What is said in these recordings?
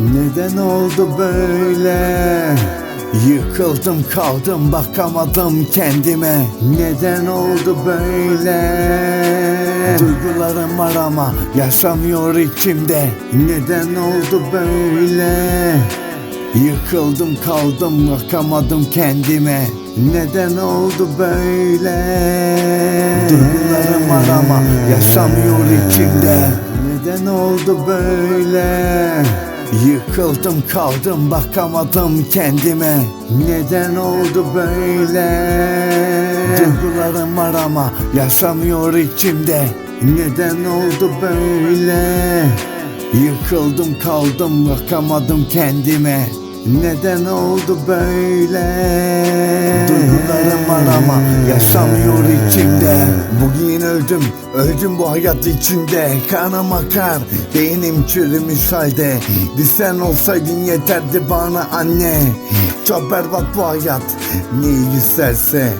Neden oldu böyle? Yıkıldım kaldım bakamadım kendime Neden oldu böyle? Duygularım var ama yaşamıyor içimde Neden oldu böyle? Yıkıldım kaldım bakamadım kendime Neden oldu böyle? Duygularım var ama yaşamıyor içimde Neden oldu böyle? Yıkıldım kaldım bakamadım kendime Neden oldu böyle? Duygularım var ama yaşamıyor içimde Neden oldu böyle? Yıkıldım kaldım bakamadım kendime Neden oldu böyle? Duygularım var ama yaşamıyor içimde. Bugün öldüm, öldüm bu hayat içinde. Kanım akar, beynim çürümüş halde. Bir sen olsaydın yeterdi bana anne. Çok berbat bu hayat, neyi güzelse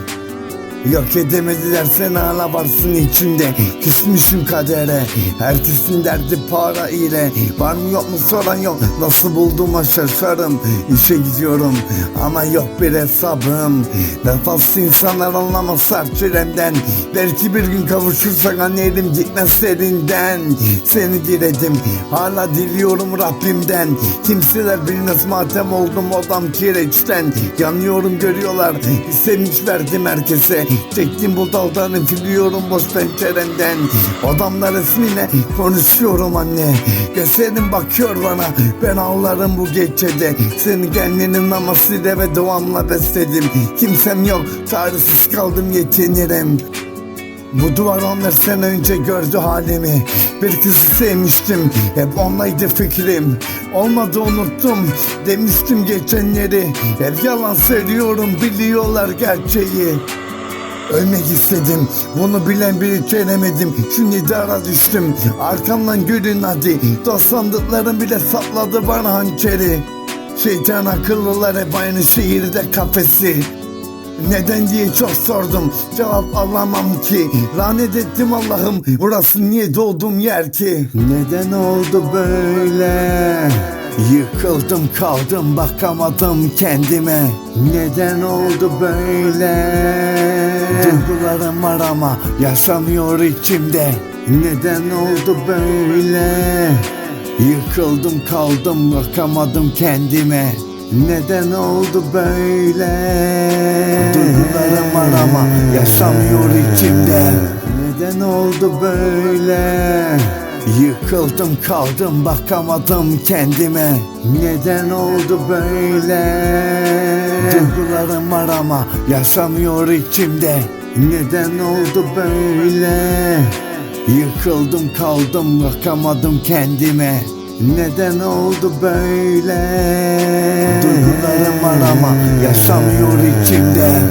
Yok edemediler sen hala varsın içinde. Küsmüşüm kadere Herkesin derdi para ile. Var mı yok mu soran yok. Nasıl bulduğuma şaşarım İşe gidiyorum ama yok bir hesabım. Vefasız insanlar anlamaz sert çilemden Belki bir gün kavuşursak annerim gitmez serinden Seni diledim hala diliyorum Rabbimden. Kimseler bilmez matem oldum odam kireçten. Yanıyorum görüyorlar sevinç verdim herkese Çektim bu daldan üflüyorum boş penceremden Adamlar resmine konuşuyorum anne. Gözlerim bakıyor bana. Ben ağlarım bu gecede. Seni kendinin namasıyla ve duamla besledim. Kimsem yok çaresiz kaldım yetinirim. Bu duvar 14 sene önce gördü halimi. Bir kızı sevmiştim Hep onlaydı fikrim. Olmadı unuttum Demiştim geçenleri. Hep yalan söylüyorum Biliyorlar gerçeği Ölmek istedim. Bunu bilen biri çenemedim. Şimdi dara düştüm. Arkamdan gülün hadi. Dost sandıklarım bile sapladı bana hançeri. Şeytan akıllılar hep aynı şehirde kafesi. Neden diye çok sordum. Cevap alamam ki. Lanet ettim Allah'ım. Burası niye doğduğum yer ki? Neden oldu böyle Yıkıldım kaldım bakamadım kendime. Neden oldu böyle? Duygularım var ama yaşamıyor içimde. Neden oldu böyle? Yıkıldım kaldım bakamadım kendime. Neden oldu böyle? Duygularım var ama yaşamıyor içimde. Neden oldu böyle Yıkıldım kaldım bakamadım kendime. Neden oldu böyle? Duygularım var ama yaşamıyor içimde. Neden oldu böyle? Yıkıldım kaldım bakamadım kendime. Neden oldu böyle? Duygularım var ama yaşamıyor içimde